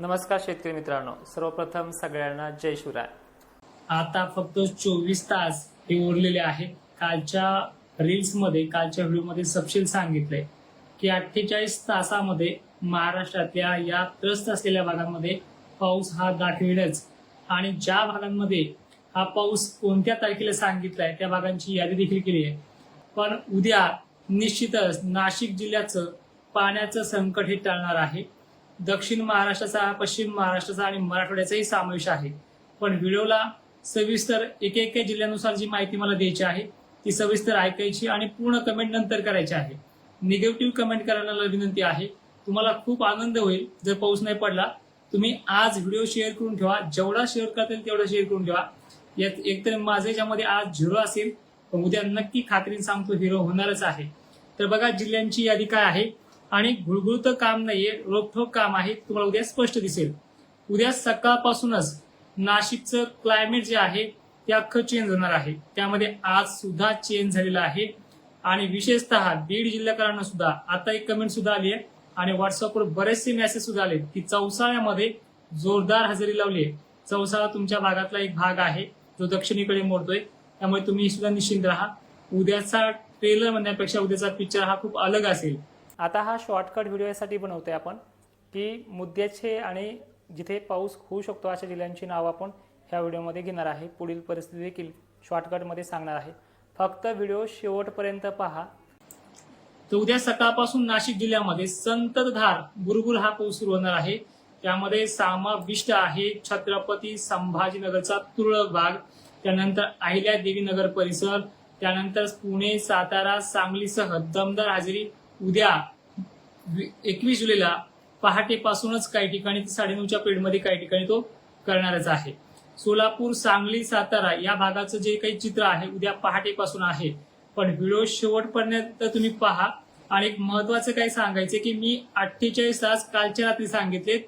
नमस्कार शेतकरी मित्रांनो सर्वप्रथम सगळ्यांना जय शिवराय. आता फक्त चोवीस तास हे उरलेले आहेत. कालच्या रील्समध्ये कालच्या व्हिडिओमध्ये सपशील सांगितलंय की अठ्ठेचाळीस तासामध्ये महाराष्ट्रातल्या या त्रस्त असलेल्या भागांमध्ये पाऊस हा दाखविणच आणि ज्या भागांमध्ये हा पाऊस कोणत्या तारखेला सांगितलाय त्या भागांची यादी देखील केली आहे. पण उद्या निश्चितच नाशिक जिल्ह्याचं पाण्याचं संकट हे टळणार आहे. दक्षिण महाराष्ट्राचा पश्चिम महाराष्ट्राचा आणि मराठवाड्याचाही समावेश आहे. पण व्हिडिओला सविस्तर एक एक जिल्ह्यानुसार जी माहिती मला द्यायची आहे ती सविस्तर ऐकायची आणि पूर्ण कमेंट नंतर करायची आहे. निगेटिव्ह कमेंट करायला विनंती आहे. तुम्हाला खूप आनंद होईल. जर पाऊस नाही पडला तुम्ही आज व्हिडिओ शेअर करून ठेवा. जेवढा शेअर करता येईल तेवढा शेअर करून ठेवा. यात एकतर माझे याच्यामध्ये आज झिरो असेल पण उद्या नक्की खात्रीने सांगतो हिरो होणारच आहे. तर बघा जिल्ह्यांची यादी काय आहे? आणि गुळगुळतं काम नाहीये रोखोक काम आहे तुम्हाला उद्या स्पष्ट दिसेल. उद्या सकाळपासूनच नाशिकचं क्लायमेट जे आहे ते अख्खं चेंज होणार आहे. त्यामध्ये आज सुद्धा चेंज झालेला आहे. आणि विशेषतः बीड जिल्ह्याकरांना सुद्धा आता एक कमेंट सुद्धा आली आहे. आणि व्हॉट्सअपवर बरेचसे मेसेज सुद्धा आले की चौसाळ्यामध्ये जोरदार हजेरी लावली आहे. चौसाळा तुमच्या भागातला एक भाग आहे जो दक्षिणेकडे मोडतोय. त्यामुळे तुम्ही सुद्धा निश्चिंत राहा. उद्याचा ट्रेलर म्हणण्यापेक्षा उद्याचा पिक्चर हा खूप अलग असेल. आता हा शॉर्टकट व्हिडिओ यासाठी बनवतोय आपण की मुद्द्याचे आणि जिथे पाऊस होऊ शकतो अशा जिल्ह्यांची नावं आपण ह्या व्हिडिओमध्ये घेणार आहे. पुढील परिस्थिती देखील शॉर्टकटमध्ये सांगणार आहे. फक्त व्हिडिओ शेवटपर्यंत पहा. तर उद्या सकाळपासून नाशिक जिल्ह्यामध्ये संततधार बुरबुर हा पाऊस सुरू होणार आहे. त्यामध्ये समाविष्ट आहे छत्रपती संभाजीनगरचा तुरळक भाग त्यानंतर अहिल्या देवीनगर परिसर त्यानंतर पुणे सातारा सांगलीसह दमदार हजेरी उद्या एकवीस जुलैला पहाटेपासूनच काही ठिकाणी ते साडेनऊच्या पिरियडमध्ये काही ठिकाणी तो करणारच आहे. सोलापूर सांगली सातारा या भागाचं जे काही चित्र आहे उद्या पहाटेपासून आहे. पण व्हिडिओ शेवटपर्यंत तुम्ही पहा. आणि एक महत्वाचं काय सांगायचं की मी अठ्ठेचाळीस तास कालच्या रात्री सांगितले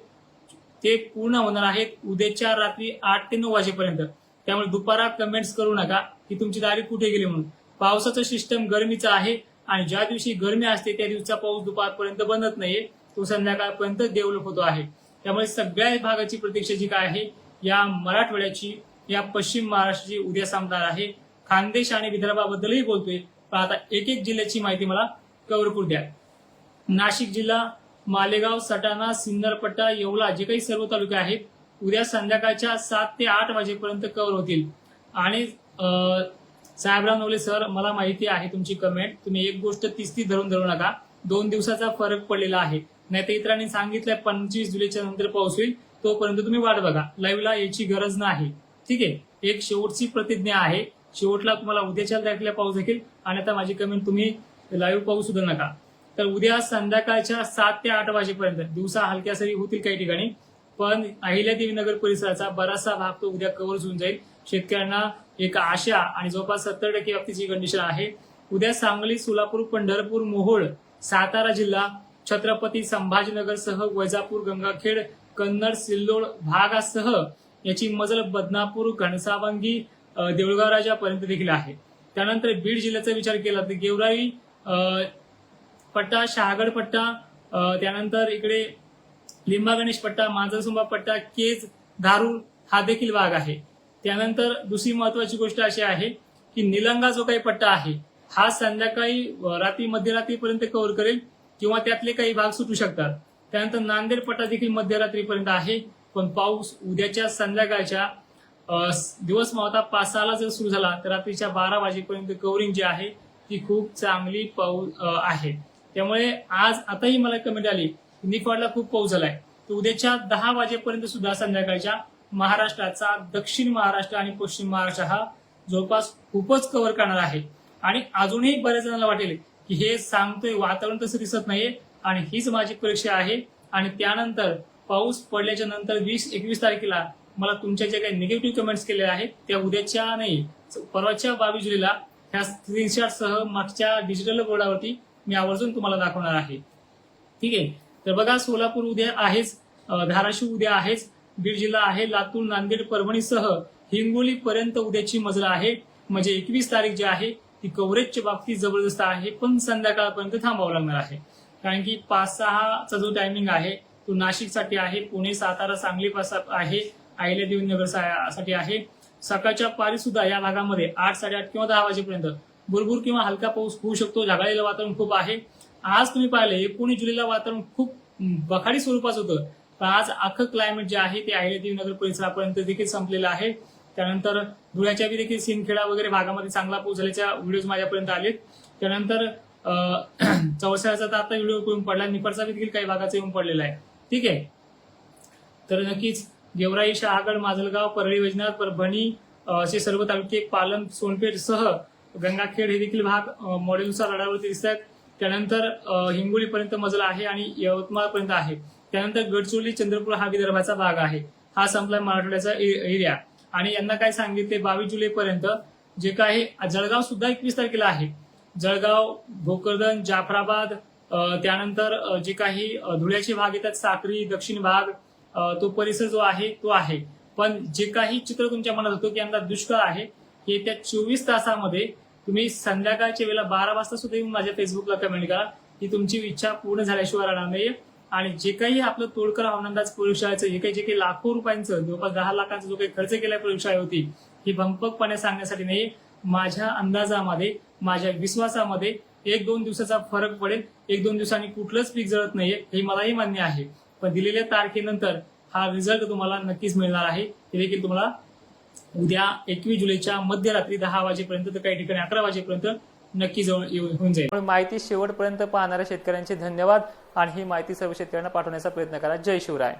ते पूर्ण होणार आहेत उद्याच्या रात्री आठ ते नऊ वाजेपर्यंत. त्यामुळे दुपारा कमेंट्स करू नका की तुमची तारीख कुठे गेली म्हणून. पावसाचं सिस्टम गरमीचं आहे. आणि ज्या दिवशी गरमी असते त्या दिवसाचा पाऊस दुपारपर्यंत बनत नाहीये तो संध्याकाळपर्यंत डेव्हलप होतो आहे. त्यामुळे सगळ्या भागाची प्रतीक्षा जी काय आहे या मराठवाड्याची या पश्चिम महाराष्ट्राची उद्या संपणार आहे. खानदेश आणि विदर्भाबद्दलही बोलतोय पण आता एक एक जिल्ह्याची माहिती मला कव्हर करू द्या. नाशिक जिल्हा मालेगाव सटाणा सिन्नरपट्टा येवला जे काही सर्व तालुके आहेत उद्या संध्याकाळच्या सात ते आठ वाजेपर्यंत कव्हर होतील. आणि साहेबराव नवले सर मला माहिती आहे तुमची कमेंट तुम्ही एक गोष्ट तीस ती धरून धरू नका. दोन दिवसाचा फरक पडलेला आहे. नाही तर इतरांनी सांगितलंय पंचवीस जुलैच्या नंतर पाऊस होईल तोपर्यंत तुम्ही वाट बघा. लाईव्हला याची गरज नाही. ठीक आहे? एक शेवटची प्रतिज्ञा आहे. शेवटला तुम्हाला उद्याच्या तारखेला पाऊस देखील आणि आता माझी कमेंट तुम्ही लाईव्ह पाहू सुद्धा नका. तर उद्या संध्याकाळच्या सात ते आठ वाजेपर्यंत दिवसा हलक्या सरी होतील काही ठिकाणी पण अहिल्यादेवी नगर परिसराचा बराचसा भाग तो उद्या कव्हर होऊन जाईल. शेतकऱ्यांना एक आशा आणि जवळपास सत्तर टक्के व्याप्तीची कंडिशन आहे. उद्या सांगली सोलापूर पंढरपूर मोहोळ सातारा जिल्हा छत्रपती संभाजीनगरसह वैजापूर गंगाखेड कन्नड सिल्लोड भागासह याची मजल बदनापूर घनसावंगी अ, देऊळगाव राजापर्यंत देखील आहे. त्यानंतर बीड जिल्ह्याचा विचार केला तर गेवराई पट्टा शहागड पट्टा त्यानंतर इकडे लिंबा गणेश पट्टा मांजरसुंबा पट्टा केज धारूर हा देखील भाग आहे. त्यानंतर दुसरी महत्वाची गोष्ट अशी आहे की निलंगा जो काही पट्टा आहे हा संध्याकाळी रात्री मध्यरात्रीपर्यंत कव्हर करेल किंवा त्यातले काही भाग सुटू शकतात. त्यानंतर नांदेड पट्टा देखील मध्यरात्रीपर्यंत आहे पण पाऊस उद्याच्या संध्याकाळच्या दिवस मावता पाच सहाला जर सुरू झाला तर रात्रीच्या बारा वाजेपर्यंत कव्हरिंग जी आहे ती खूप चांगली पाऊस आहे. त्यामुळे आज आताही मला कमेंट आली निफाडला खूप पाऊस झालाय. तर उद्याच्या दहा वाजेपर्यंत सुद्धा संध्याकाळच्या महाराष्ट्राचा दक्षिण महाराष्ट्र आणि पश्चिम महाराष्ट्र हा जवळपास खूपच कव्हर करणार आहे. आणि अजूनही बऱ्याच जणांना वाटेल की हे सांगतोय वातावरण तसं दिसत नाहीये आणि हीच माझी परीक्षा आहे. आणि त्यानंतर पाऊस पडल्याच्या नंतर वीस एकवीस तारखेला मला तुमच्या ज्या काही निगेटिव्ह कमेंट्स केले आहेत त्या उद्याच्या नाही परवाच्या बावीस जुलैला ह्या स्क्रीनशॉटसह मागच्या डिजिटल बोर्डावरती मी आवर्जून तुम्हाला दाखवणार आहे. ठीक आहे? तर बघा सोलापूर उद्या आहेच धाराशिव उद्या आहेच बीड जिल्हा आहे. लातूर नांदेड परभणीसह हिंगोली पर्यंत उद्याची मजला आहे. म्हणजे एकवीस तारीख जी आहे ती कव्हरेजच्या बाबतीत जबरदस्त आहे. पण संध्याकाळपर्यंत थांबावं लागणार आहे. कारण की पाच सहाचा जो टायमिंग आहे तो नाशिकसाठी आहे. पुणे सातारा सांगली पासा आहे. अहिल्यादेवी नगरसाठी आहे. सकाळच्या पारी सुद्धा या भागामध्ये आठ साडेआठ किंवा दहा वाजेपर्यंत भुरभुर किंवा हलका पाऊस होऊ शकतो. ढगाळलेलं वातावरण खूप आहे. आज तुम्ही पाहिलं एकोणीस जुलैला वातावरण खूप बखाडी स्वरूपाचं होतं. पण आज अख्खं क्लायमेट जे आहे ते अहिल्यादेवी नगर परिसरापर्यंत देखील संपलेलं आहे. त्यानंतर धुळ्याच्या बी देखील सिंदखेडा वगैरे भागामध्ये चांगला पाऊस झाल्याच्या व्हिडिओज माझ्यापर्यंत आलेत. त्यानंतर चौसाळ्याचा तर आता व्हिडिओ येऊन पडला. निफाडचा देखील काही भागाचा येऊन पडलेला आहे. ठीक आहे? तर नक्कीच गेवराई शहागड माजलगाव परळी वैजनाथ परभणी असे सर्व तालुके पालम सोनपेठ सह गंगाखेड हे देखील भाग मॉडेलनुसार रडावरती दिसत आहेत त्यानंतर हिंगोलीपर्यंत मजला आहे आणि यवतमाळपर्यंत आहे. त्यानंतर गडचोली चंद्रपूर हा विदर्भाचा भाग आहे. हा संपला मराठवाड्याचा एरिया आणि यांना काय सांगितले? बावीस जुलैपर्यंत जे काही जळगाव सुद्धा एकवीस तारखेला आहे. जळगाव भोकरदन जाफराबाद त्यानंतर जे काही धुळ्याचे भाग येतात साक्री दक्षिण भाग तो परिसर जो आहे तो आहे. पण जे काही चित्र तुमच्या मनात होतं की यंदा दुष्काळ आहे हे त्या चोवीस तासामध्ये तुम्ही संध्याकाळच्या वेळेला बारा वाजता सुद्धा येऊन माझ्या फेसबुकला कमेंट करा. की तुमची इच्छा पूर्ण झाल्याशिवाय राहणार नाही आणि जे काही आपलं तोडकर आनंदाच प्रयोगशाळेचं हे काही जे काही लाखो रुपयांचं जवळपास दहा लाखांचा जो काही खर्च केला प्रयोगशाळे होती ही भंपकपणे सांगण्यासाठी नाही माझ्या अंदाजामध्ये माझ्या विश्वासामध्ये एक दोन दिवसाचा फरक पडेल एक दोन दिवसांनी कुठलंच पीक जळत नाहीये हे मलाही मान्य आहे. पण दिलेल्या तारखेनंतर हा रिझल्ट तुम्हाला नक्कीच मिळणार आहे. हे देखील तुम्हाला उद्या एकवीस जुलैच्या मध्यरात्री दहा वाजेपर्यंत तर काही ठिकाणी अकरा वाजेपर्यंत नक्की जवळ येऊन होऊन जाईल. माहिती शेवटपर्यंत पाहणाऱ्या शेतकऱ्यांचे धन्यवाद. आणि ही माहिती सर्व शेतकऱ्यांना पाठवण्याचा प्रयत्न करा. जय शिवराय.